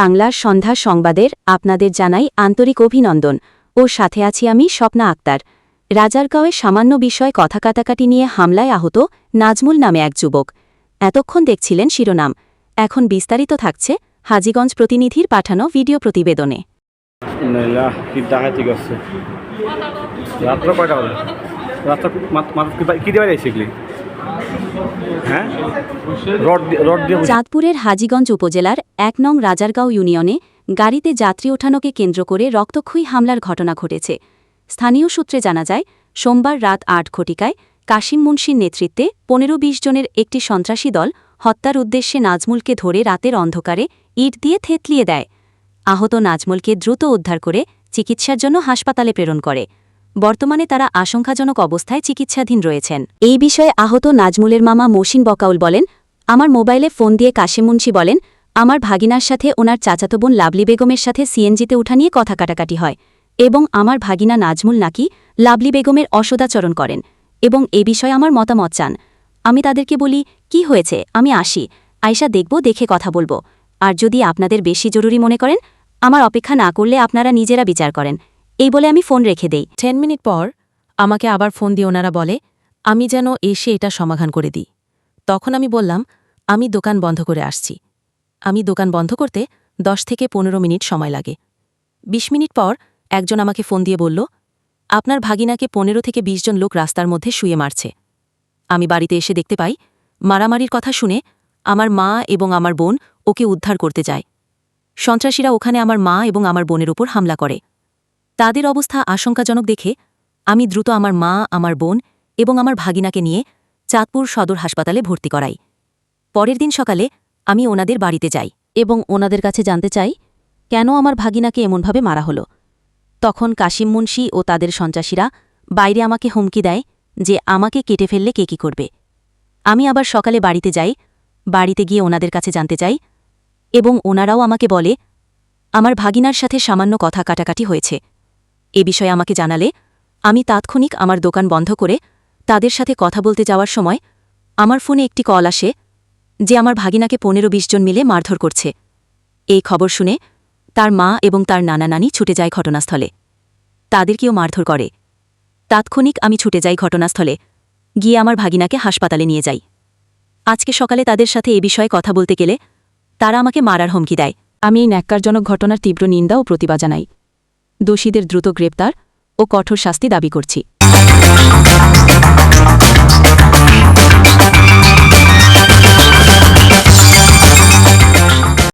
বাংলার সন্ধ্যা সংবাদের আপনাদের জানাই আন্তরিক অভিনন্দন। ও সাথে আছি আমি স্বপ্না আক্তার। রাজারগাঁওয়ে সামান্য বিষয় কথা কাটাকাটি নিয়ে হামলায় আহত নাজমুল নামে এক যুবক। এতক্ষণ দেখছিলেন শিরোনাম। এখন বিস্তারিত থাকছে হাজীগঞ্জ প্রতিনিধির পাঠানো ভিডিও প্রতিবেদনে। রাত্র কয়টা কি চাঁদপুরের হাজীগঞ্জ উপজেলার এক নং রাজারগাঁও ইউনিয়নে গাড়িতে যাত্রী ওঠানোকে কেন্দ্র করে রক্তক্ষয়ী হামলার ঘটনা ঘটেছে। স্থানীয় সূত্রে জানা যায়, সোমবার রাত আট ঘটিকায় কাশিম মুন্সির নেতৃত্বে পনেরো বিশ জনের একটি সন্ত্রাসী দল হত্যার উদ্দেশ্যে নাজমুলকে ধরে রাতের অন্ধকারে ইট দিয়ে থেতলিয়ে দেয়। আহত নাজমুলকে দ্রুত উদ্ধার করে চিকিৎসার জন্য হাসপাতালে প্রেরণ করে। বর্তমানে তারা আশঙ্কাজনক অবস্থায় চিকিৎসাধীন রয়েছেন। এই বিষয়ে আহত নাজমুলের মামা মসিন বকাউল বলেন, আমার মোবাইলে ফোন দিয়ে কাশেম মুন্সি বলেন, আমার ভাগিনার সাথে ওনার চাচাতো বোন লাভলি বেগমের সাথে সিএনজিতে উঠা নিয়ে কথা কাটাকাটি হয় এবং আমার ভাগিনা নাজমুল নাকি লাভলি বেগমের অসদাচরণ করেন এবং এ বিষয়ে আমার মতামত চান। আমি তাদেরকে বলি, কি হয়েছে? আমি আসি। আয়সা দেখব, দেখে কথা বলব। আর যদি আপনাদের বেশি জরুরি মনে করেন, আমার অপেক্ষা না করলে আপনারা নিজেরা বিচার করেন। এই বলে আমি ফোন রেখে দেই। টেন মিনিট পর আমাকে আবার ফোন দিয়ে ওনারা বলে, আমি যেন এসে এটা সমাধান করে দিই। তখন আমি বললাম, আমি দোকান বন্ধ করে আসছি। আমি দোকান বন্ধ করতে দশ থেকে পনেরো মিনিট সময় লাগে। ২০ মিনিট পর একজন আমাকে ফোন দিয়ে বলল, আপনার ভাগিনাকে পনেরো থেকে ২০ জন লোক রাস্তার মধ্যে শুয়ে মারছে। আমি বাড়িতে এসে দেখতে পাই, মারামারির কথা শুনে আমার মা এবং আমার বোন ওকে উদ্ধার করতে যায়। সন্ত্রাসীরা ওখানে আমার মা এবং আমার বোনের ওপর হামলা করে। তাদের অবস্থা আশঙ্কাজনক দেখে আমি দ্রুত আমার মা, আমার বোন এবং আমার ভাগিনাকে নিয়ে চাঁদপুর সদর হাসপাতালে ভর্তি করাই। পরের দিন সকালে আমি ওনাদের বাড়িতে যাই এবং ওনাদের কাছে জানতে চাই, কেন আমার ভাগিনাকে এমনভাবে মারা হলো? তখন কাশিম মুন্সি ও তাদের সন্ত্রাসীরা বাইরে আমাকে হুমকি দেয় যে আমাকে কেটে ফেললে কে কী করবে। আমি আবার সকালে বাড়িতে যাই, বাড়িতে গিয়ে ওনাদের কাছে জানতে চাই এবং ওনারাও আমাকে বলে, আমার ভাগিনার সাথে সামান্য কথা কাটাকাটি হয়েছে। এ বিষয়ে আমাকে জানালে, আমি তাৎক্ষণিক আমার দোকান বন্ধ করে তাদের সাথে কথা বলতে যাওয়ার সময় আমার ফোনে একটি কল আসে, যে আমার ভাগিনাকে পনেরো বিশ জন মিলে মারধর করছে। এই খবর শুনে তার মা এবং তার নানা নানি ছুটে যায় ঘটনাস্থলে। তাদেরকেও মারধর করে। তাৎক্ষণিক আমি ছুটে যাই ঘটনাস্থলে, গিয়ে আমার ভাগিনাকে হাসপাতালে নিয়ে যাই। আজকে সকালে তাদের সাথে এ বিষয়ে কথা বলতে গেলে তারা আমাকে মারার হুমকি দেয়। আমি এই ন্যাক্কারজনক ঘটনার তীব্র নিন্দা ও প্রতিবাদ জানাই। দোষীদের দ্রুত গ্রেপ্তার ও কঠোর শাস্তি দাবি করছি।